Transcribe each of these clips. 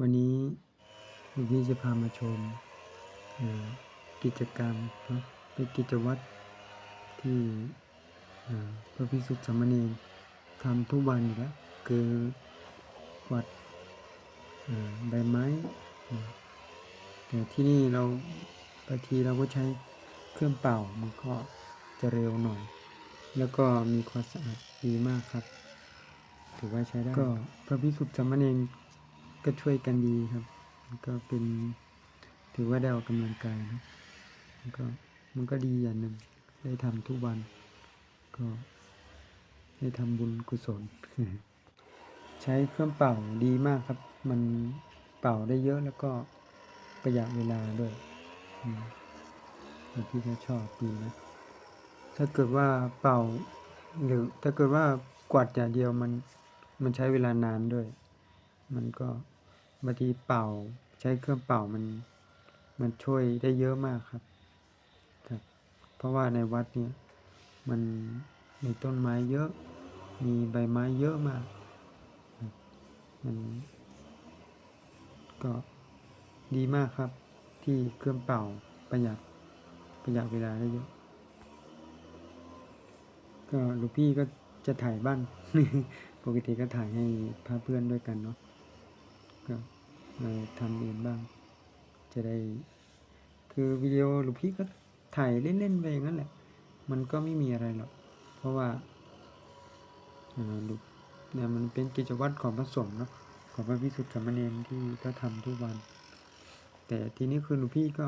วันนี้หลวงพี่จะพามาชมเอ่อกิจกรรมเนอะเป็นกิจวัตรที่เอ่อพระพิสุทธิ์สามเณรทำทุกวันอยู่แล้วคือกวาดเอ่อใบไม้นะแต่ที่นี่เราบางทีเราก็ใช้เครื่องเป่ามันก็จะเร็วหน่อย แล้วก็มีความสะอาดดีมากครับ ถือว่าใช้ได้ก็พระพิสุทธิ์สามเณร ก็ช่วยกันดีครับ ก็เป็นถือว่าได้ออกกำลังกายนะมันก็มันก็ดีอย่างหนึ่งได้ทำทุกวัน ก็ได้ทำบุญกุศล ใช้เครื่องเป่าดีมากครับ มันเป่าได้เยอะแล้วก็ประหยัดเวลาด้วยอืมแล้วพี่ก็ชอบดีนะ ถ้าเกิดว่าเป่าหรือถ้าเกิดว่ากวาดอย่างเดียวมันมันใช้เวลานานด้วย มันก็ บางทีเป่าใช้เครื่องเป่ามันมันช่วยได้เยอะมากครับครับ เพราะว่าในวัดเนี่ยมันมีต้นไม้เยอะ มีใบไม้เยอะมากมันก็ดีมากครับ ที่เครื่องเป่าประหยัดประหยัดเวลาได้เยอะ ก็ลูกพี่ก็จะถ่ายบ้าง ปกติก็ถ่ายให้พาเพื่อนด้วยกันเนาะ มาทำเองบ้าง จะได้ คือวิดีโอหลูกพี่ก็ถ่ายเล่นๆไปอย่างนั้นแหละ มันก็ไม่มีอะไรหรอก เพราะว่าลูกเนี่ยมันเป็นกิจวัตรของพระสงฆ์เนาะของพระพิสุทธิ์สามเณรที่ก็ทำทุกวัน แต่ทีนี้คือหลวงพี่ก็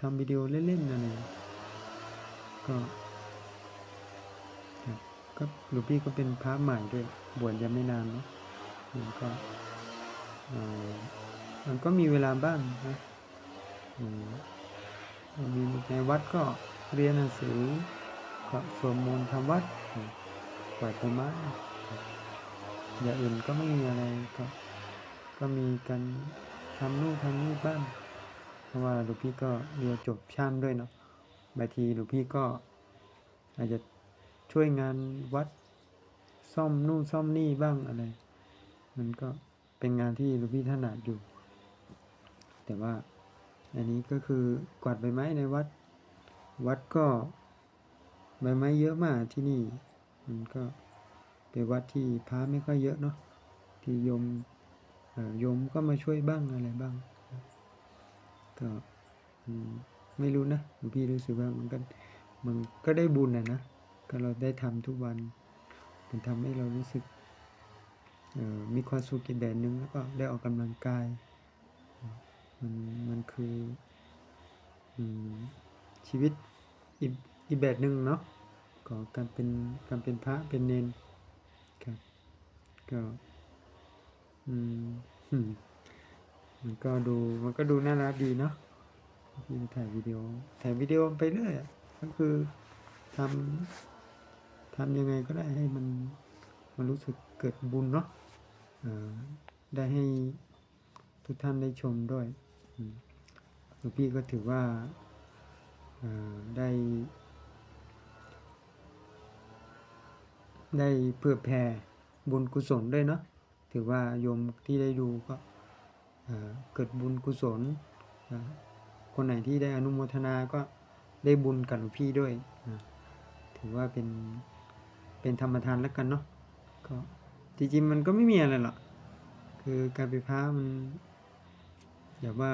ทำวิดีโอเล่นๆอะไรก็ครับก็หลวงพี่ก็เป็นพระใหม่ด้วยบวชยังไม่นานเนาะก็ มันก็มีเวลาบ้างนะมีในวัดก็เรียนหนังสือก็สวดมนต์ทำวัดปล่อยต้นไม้อย่างอื่นก็ไม่มีอะไรก็ก็มีการทำนู่นทำนี่บ้างเพราะว่าหลวงพี่ก็เรียนจบช่างด้วยเนาะบางทีหลวงพี่ก็อาจจะช่วยงานวัดซ่อมนู่นซ่อมนี่บ้างอะไร มันก็ เป็นงานที่หลวงพี่ถนัดอยู่ แต่ว่าอันนี้ก็คือกวาดใบไม้ในวัด วัดก็ใบไม้เยอะมากที่นี่ มันก็เป็นวัดที่พระไม่ค่อยเยอะเนาะที่โยมโยมก็มาช่วยบ้างอะไรบ้าง ก็ไม่รู้นะหลวงพี่รู้สึกว่ามันก็มันก็ได้บุญนะนะ ก็เราได้ทำทุกวัน มันทำให้เรารู้สึก มีความสุขอีกแบบหนึ่งแล้วก็ได้ออกกำลังกาย มันมันคือชีวิตอีกอีกแบบหนึ่งเนาะของการเป็นการเป็นพระเป็นเนนครับก็อืมมันก็ดูมันก็ดูน่ารักดีเนาะที่ถ่ายวิดีโอถ่ายวิดีโอไปเรื่อยก็คือทำทำยังไงก็ได้ให้มันมันรู้สึกเกิดบุญเนาะ ได้ให้ทุกท่านได้ชมด้วยอืมหลวงพี่ก็ถือว่าได้ ได้เพื่อแผ่บุญกุศลด้วยเนาะถือว่าโยมที่ได้ดูก็เกิดบุญกุศล คนไหนที่ได้อนุโมทนาก็ได้บุญกับหลวงพี่ด้วย ถือว่าเป็นเป็นธรรมทานแล้วกันเนาะก็ จริงๆมันก็ไม่มีอะไรหรอกคือการไปพ้ามันอย่าว่า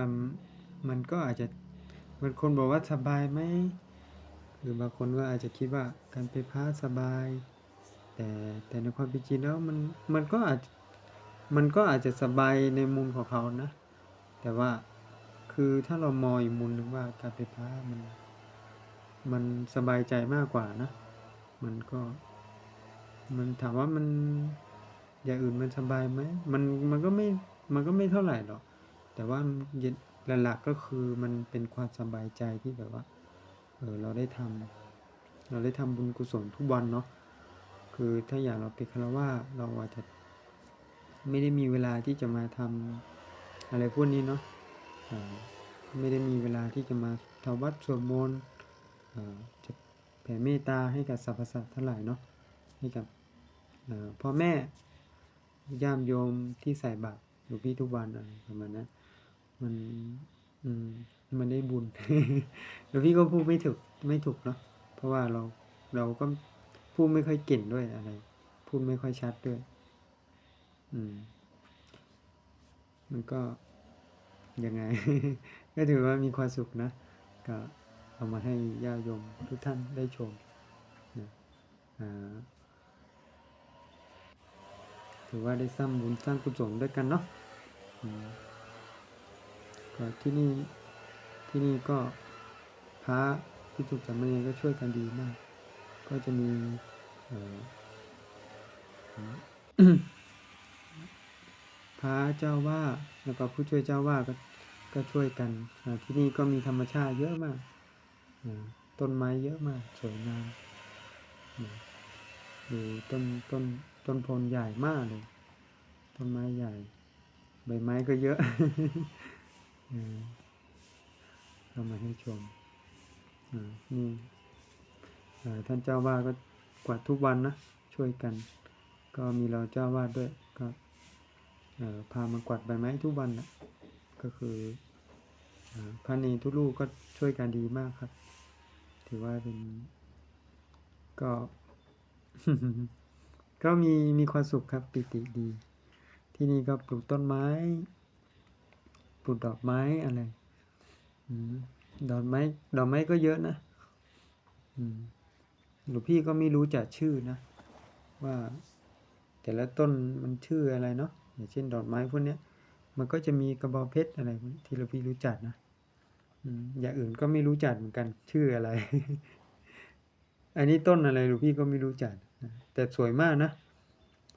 มันก็อาจจะบางคนบอกว่าสบายไหมหรือบางคนก็อาจจะคิดว่าการไปพ้าสบาย แต่แต่ในความเป็นจริงแล้วมันมันก็อาจมันก็อาจจะสบายในมุมของเขานะ แต่ว่าคือถ้าเรามองอีกมุมหนึงว่าการไปพ้ามันมันสบายใจมากกว่านะ มันก็ มันถามว่ามัน อย่างอื่นมันสบายไหมมันมันก็ไม่มันก็ไม่เท่าไหร่หรอก แต่ว่าหลักๆก็คือมันเป็นความสบายใจที่แบบว่าเออเราได้ทำเราได้ทำบุญกุศลทุกวันเนาะคือถ้าอย่างเราเป็นคารวะเราอาจจะไม่ได้มีเวลาที่จะมาทำอะไรพวกนี้เนาะไม่ได้มีเวลาที่จะมาทำวัดสวดมนต์จะแผ่เมตตาให้กับสรรพสัตว์ทั้งหลายเนาะให้กับพ่อแม่ ญาติโยมที่ใส่บาตรหลวงพี่ทุกวันอะไรประมาณนั้นมันอืมมันได้บุญหลวงพี่ก็พูดไม่ถูกไม่ถูกเนาะเพราะว่าเราเราก็พูดไม่ค่อยเก่งด้วยอะไร พูดไม่ค่อยชัดด้วย อืม มันก็ยังไง ก็ถือว่ามีความสุขนะก็เอามาให้ญาติโยมทุกท่านได้ชมนะอ่า ถือว่าได้สร้างบุญสร้างกุศลด้วยกันเนาะก็ที่นี่ที่นี่ก็พระพิสุสามเณรก็ช่วยกันดีมาก ก็จะมีพระเจ้าว่าแล้วก็ผู้ช่วยเจ้าว่าก็ก็ช่วยกันที่นี่ก็มีธรรมชาติเยอะมากต้นไม้เยอะมากสวยงามดูต้นต้น ต้นโพนใหญ่มากเลย ต้นไม้ใหญ่ ใบไม้ก็เยอะเอามาให้ชมนี่ท่านเจ้าวาดก็กวาดทุกวันนะ ช่วยกัน ก็มีเราเจ้าวาดด้วยก็พามากวาดใบไม้ทุกวันนะก็คืออพระเนรทุกลูกก็ช่วยกันดีมากครับ ถือว่าเป็นก็ ก็มีมีความสุขครับปิติดี ที่นี่ก็ปลูกต้นไม้ ปลูกดอกไม้อะไรอดอกไม้ดอกไม้ก็เยอะนะหลวงพี่ก็ไม่รู้จักชื่อนะ ว่า แต่ละต้นมันชื่ออะไรเนาะอย่างเช่น ดอกไม้พวกนี้มันก็จะมีกระบองเพชรอะไรที่เราพี่รู้จักนะอย่างอื่นก็ไม่รู้จักเหมือนกันชื่ออะไร อันนี้ต้นอะไรหลวงพี่ก็ไม่รู้จัก แต่สวยมากนะ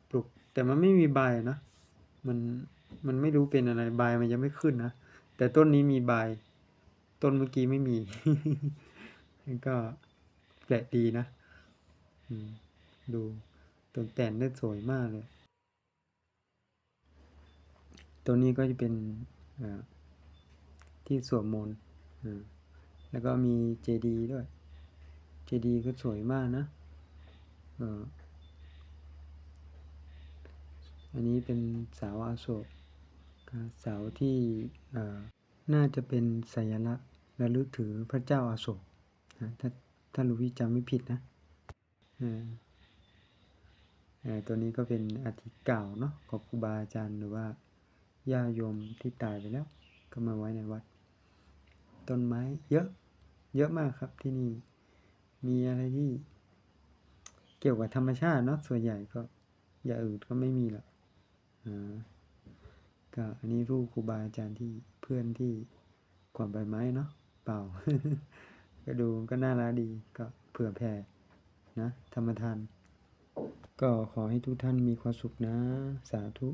ปลูกแต่มันไม่มีใบนะ มันมันไม่รู้เป็นอะไรใบมันยังไม่ขึ้นนะ แต่ต้นนี้มีใบ ต้นเมื่อกี้ไม่มีมันก็แปลกดีนะดูต้นแตนได้สวยมากเลย ตัวนี้ก็จะเป็นที่สวดมนต์แล้วก็มีเจดีด้วย เจดีก็สวยมากนะ อันนี้เป็นเสาอาโศกเสาที่น่าจะเป็นสัญลักษณ์ระลึกถือพระเจ้าอาโศกนะถ้าถ้าหลูกพี่จำไม่ผิดนะตัวนี้ก็เป็นอาทิเก่าเนาะของครูบาอาจารย์หรือว่าญาโยมที่ตายไปแล้ว ก็มาไว้ในวัด ต้นไม้เยอะ เยอะมากครับที่นี่ มีอะไรที่ เกี่ยวกับธรรมชาติเนาะส่วนใหญ่ก็อย่างอื่นก็ไม่มีหรอกอ่าก็อันนี้รูปครูบาอาจารย์ที่เพื่อนที่กวาดใบไม้เนาะเปล่า ก็ดูก็น่ารักดีก็เผื่อแผ่นะธรรมทาน ก็ขอให้ทุกท่านมีความสุขนะ สาธุ